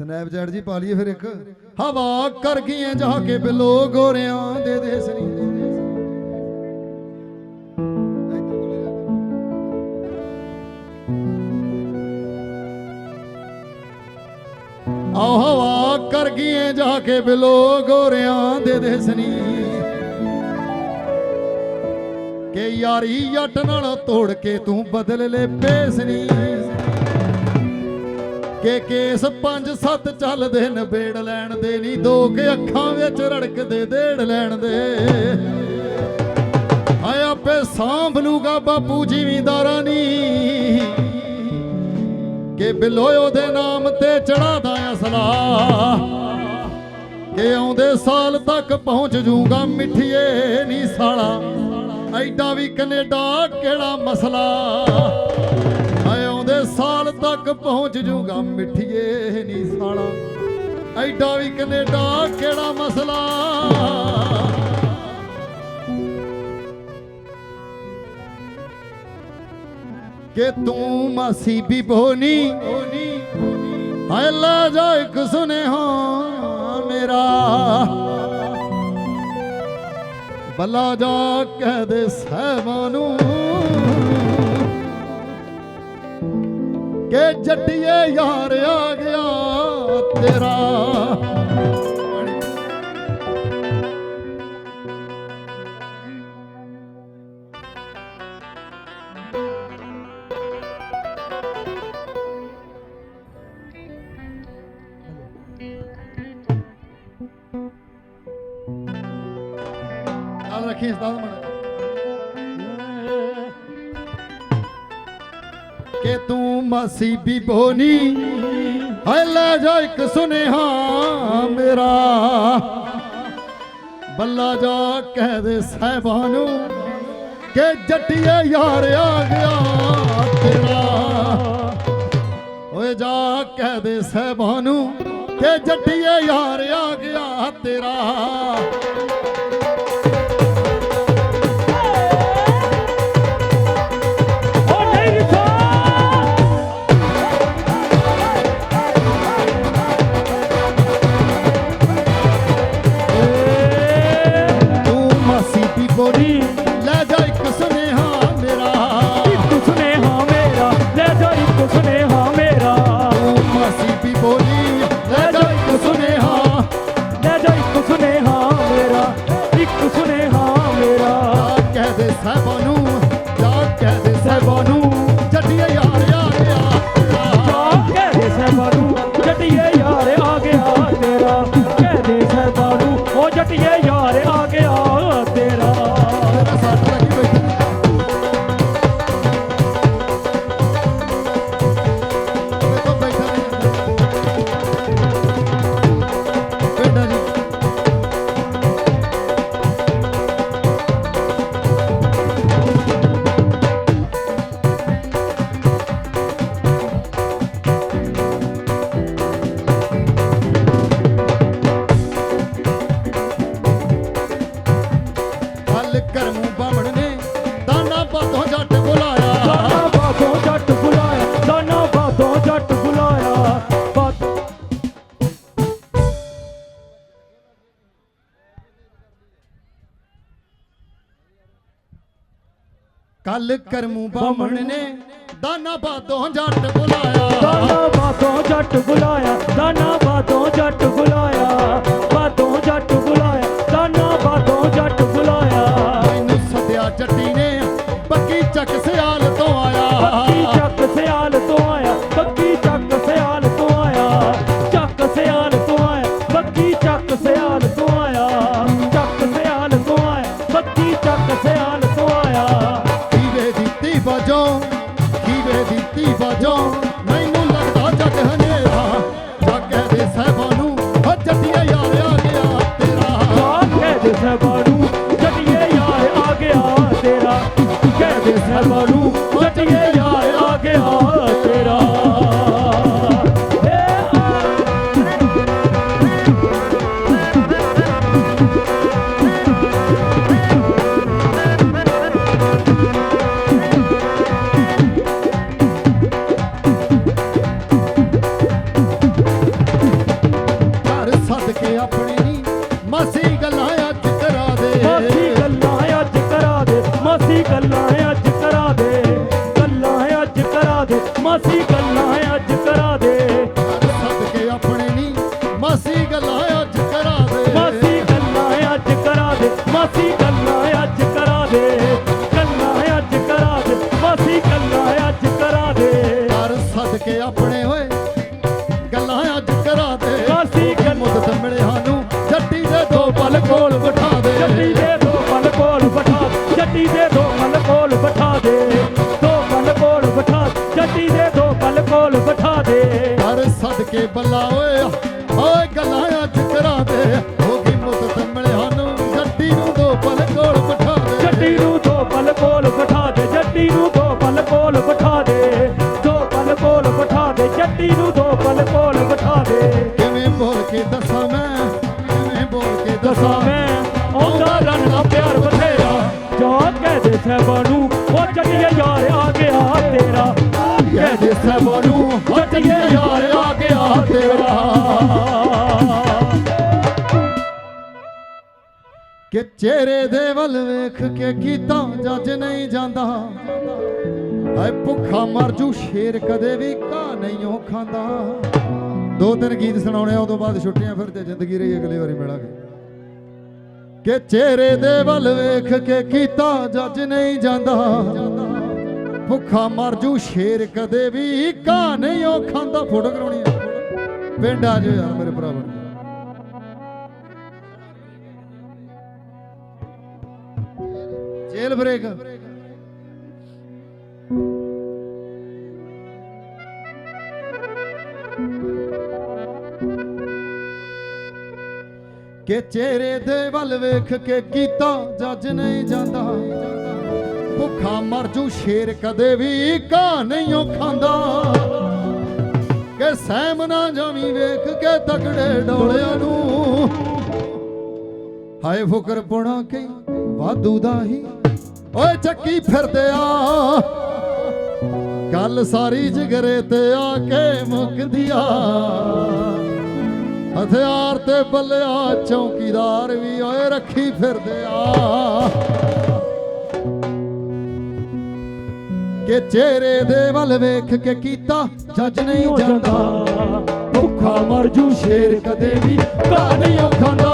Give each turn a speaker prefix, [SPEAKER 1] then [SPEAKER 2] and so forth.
[SPEAKER 1] Snapchat ਜੀ ਪਾ ਲਈਏ ਫਿਰ ਇੱਕ। ਹਵਾ ਕਰ ਗਈਆਂ ਜਾ ਕੇ ਬਿਲੋ ਗੋਰਿਆਂ ਦੇ ਦੇਸ ਨਹੀਂ ਆਹ ਹਵਾ ਕਰ ਗਈਆਂ ਜਾ ਕੇ ਬਿਲੋ ਗੋਰਿਆਂ ਦੇ ਦੇਸ ਨਹੀਂ ਕਿ ਯਾਰੀ ਜੱਟ ਨਾਲ ਤੋੜ ਕੇ ਤੂੰ ਬਦਲ ਲੈ ਪੇਸਨੀ ਕਿ ਕੇਸ ਪੰਜ ਸੱਤ ਚੱਲਦੇ ਨਵੇੜ ਲੈਣ ਦੇ ਨਹੀਂ ਦੋ ਕੇ ਅੱਖਾਂ ਵਿੱਚ ਰੜਕਦੇ ਦੇੜ ਲੈਣ ਦੇ। ਆਏ ਆਪੇ ਸਾਂਭ ਲੂਗਾ ਬਾਪੂ ਜ਼ਿਮੀਂਦਾਰਾਂ ਨੀ ਕਿ ਬਿਲੋਇਓ ਦੇ ਨਾਮ ਤੇ ਚੜਾਦਾ ਅਸਲਾ ਕਿ ਆਉਂਦੇ ਸਾਲ ਤੱਕ ਪਹੁੰਚ ਜੂਗਾ ਮਿੱਠੀਏ ਨਹੀਂ ਸਾਲਾ। ਐਡਾ ਵੀ ਕੈਨੇਡਾ ਕਿਹੜਾ ਮਸਲਾ। ਸਾਲ ਤੱਕ ਪਹੁੰਚ ਜੂਗਾ ਮਿੱਠੀਏ ਨੀ ਸਾਲਾ। ਐਡਾ ਵੀ ਕੈਨੇਡਾ ਕਿਹੜਾ ਮਸਲਾ? ਕਿ ਤੂੰ ਮਾਸੀ ਵੀ ਬੋਨੀ ਹਾਏ ਲਾ ਜਾ ਇੱਕ ਸੁਨੇਹਾ ਮੇਰਾ। ਬੱਲਾ ਜਾ ਕਹਿ ਦੇ ਸਹਿਬਾਂ ਨੂੰ। ਕਿ ਜੱਟੀਏ ਯਾਰ ਆ ਗਿਆ ਤੇਰਾ। ਚੱਲ ਰੱਖੀ ਉਸਤਾਦ ਮਣ ਕਿ ਤੂੰ ਮਾਸੀ ਵੀ ਬੋਨੀ ਹਾਏ ਲੈ ਜਾ ਇੱਕ ਸੁਨੇਹਾ ਮੇਰਾ। ਬੱਲਾ ਜਾ ਕਹਿ ਦੇ ਸਹਿਬਾਂ ਨੂੰ ਕਿ ਜੱਟੀਏ ਯਾਰ ਆ ਗਿਆ ਤੇਰਾ। ਓਏ ਜਾ ਕਹਿ ਦੇ ਸਹਿਬਾਂ ਨੂੰ ਕਿ ਜੱਟੀਏ ਯਾਰ ਆ ਗਿਆ ਤੇਰਾ। ਕੱਲ ਕਰਮੂ ਬਾਹਮਣ ਨੇ ਦਾਨਾ ਪਾਤੋਂ ਜੱਟ ਬੁਲਾਇਆ।
[SPEAKER 2] ਦਾਨਾ ਬਾਤੋਂ ਜੱਟ ਬੁਲਾਇਆ, ਦਾਨਾ ਬਾਤੋਂ ਜੱਟ ਬੁਲਾਇਆ।
[SPEAKER 1] ਕੇ ਆਪਣੇ ਨਹੀਂ ਮਾਸੀ ਗੱਲਾਂ ਅੱਜ ਕਰਾ ਦੇ।
[SPEAKER 2] ਮਾਸੀ ਗੱਲਾਂ ਅੱਜ ਕਰਾ ਦੇ, ਮਾਸੀ ਗੱਲਾਂ
[SPEAKER 1] ਬੱਲਾ ਓਏ ਓਏ ਗੱਲਾਂ ਅੱਜ ਕਰਾ ਦੇ। ਹੋ ਗਈ ਮੁੱਦਤ ਮਿਲਿਆ ਨੂੰ ਜੱਟੀ ਨੂੰ ਦੋ ਪਲ ਕੋਲ ਬਿਠਾ ਦੇ।
[SPEAKER 2] ਜੱਟੀ ਨੂੰ ਦੋ ਪਲ ਕੋਲ ਬਿਠਾ ਦੇ ਜੱਟੀ ਨੂੰ ਦੋ ਪਲ ਕੋਲ ਬਿਠਾ ਦੇ। ਦੋ ਪਲ ਕੋਲ ਬਿਠਾ ਦੇ ਜੱਟੀ ਨੂੰ ਦੋ ਪਲ ਕੋਲ ਬਿਠਾ ਦੇ।
[SPEAKER 1] ਕਿਵੇਂ ਬੋਲ ਕੇ ਦੱਸਾਂ ਮੈਂ ਕਿਵੇਂ ਬੋਲ ਕੇ
[SPEAKER 2] ਦੱਸਾਂ।
[SPEAKER 1] ਦੱਸਾਂ
[SPEAKER 2] ਮੈਂ ਦਾ ਪਿਆਰ ਬਥੇਰਾ। ਜੋ ਕਹਦੇ ਸਹਿਬਾਂ ਨੂੰ ਉਹ ਜੱਟੀਏ ਯਾਰ ਆ ਗਿਆ ਤੇਰਾ।
[SPEAKER 1] ਕਹਦੇ ਨੂੰ ਯਾਰ ਆ ਗਿਆ ਤੇਰਾ ਕਿ ਚਿਹਰੇ ਦੇ ਵੱਲ ਵੇਖ ਕੇ ਕੀਤਾ ਜੱਜ ਨਹੀਂ ਜਾਂਦਾ। ਹਾਏ, ਭੁੱਖਾ ਮਰ ਜੂ ਸ਼ੇਰ, ਕਦੇ ਵੀ ਘਾ ਨਹੀਂ ਉਹ ਖਾਂਦਾ। ਦੋ ਤਿੰਨ ਗੀਤ ਸੁਣਾਉਣੇ ਆ ਉਦੋਂ ਬਾਅਦ ਛੁੱਟੀਆਂ ਫਿਰ ਤੇ ਜ਼ਿੰਦਗੀ ਰਹੀ, ਅਗਲੀ ਵਾਰੀ ਮਿਲਾਂਗੇ। ਕਿ ਚਿਹਰੇ ਦੇ ਵੱਲ ਵੇਖ ਕੇ ਕੀਤਾ ਜੱਜ ਨਹੀਂ ਜਾਂਦਾ। ਭੁੱਖਾ ਮਰ ਜੂ ਸ਼ੇਰ, ਕਦੇ ਵੀ ਘਾ ਨਹੀਂ ਉਹ ਖਾਂਦਾ। ਫੋਟੋ ਕਰਾਉਣੀ ਆ। ਪਿੰਡ ਆ ਜਾਓ ਯਾਰ ਮੇਰੇ ਭਰਾ ਬਣ ਜੇਲ ਬ੍ਰੇਕ। ਕਿ ਚਿਹਰੇ ਦੇ ਵੱਲ ਵੇਖ ਕੇ ਕੀਤਾ ਜੱਜ ਨਹੀਂ ਜਾਂਦਾ। ਭੁੱਖਾ ਮਰ ਜੂ ਸ਼ੇਰ ਕਦੇ ਵੀ ਘਾ ਨਹੀਂ ਉਹ ਖਾਂਦਾ। ਕਿ ਸਹਿਮ ਨਾ ਜਾਵੀਂ, ਵੇਖ ਕੇ ਤਕੜੇ ਡੋਲਿਆਂ ਨੂੰ। ਹਾਏ ਫੁਕਰ ਪੁਣਾ ਕੇ ਵਾਧੂ ਦਾ ਹੀ ਓਏ ਚੱਕੀ ਫਿਰਦੇ ਆ। ਗੱਲ ਸਾਰੀ ਜਿਗਰੇ ਤੇ ਆ ਕੇ ਮੁੱਕਦੀ ਆ। ਹਥਿਆਰ ਤੇ ਬੱਲਿਆ ਚੌਕੀਦਾਰ ਵੀ, ਓਏ ਰੱਖੀ ਫਿਰਦੇ ਆ। ਕਿ ਚਿਹਰੇ ਦੇ ਵੱਲ ਵੇਖ ਕੇ ਕੀਤਾ, ਜੱਜ ਨਹੀਂ ਜਾਂਦਾ।
[SPEAKER 2] ਭੁੱਖਾ ਮਰ ਜੂ ਸ਼ੇਰ ਕਦੇ ਵੀ।
[SPEAKER 1] ਘਾ ਨਹੀਂ ਖਾਂਦਾ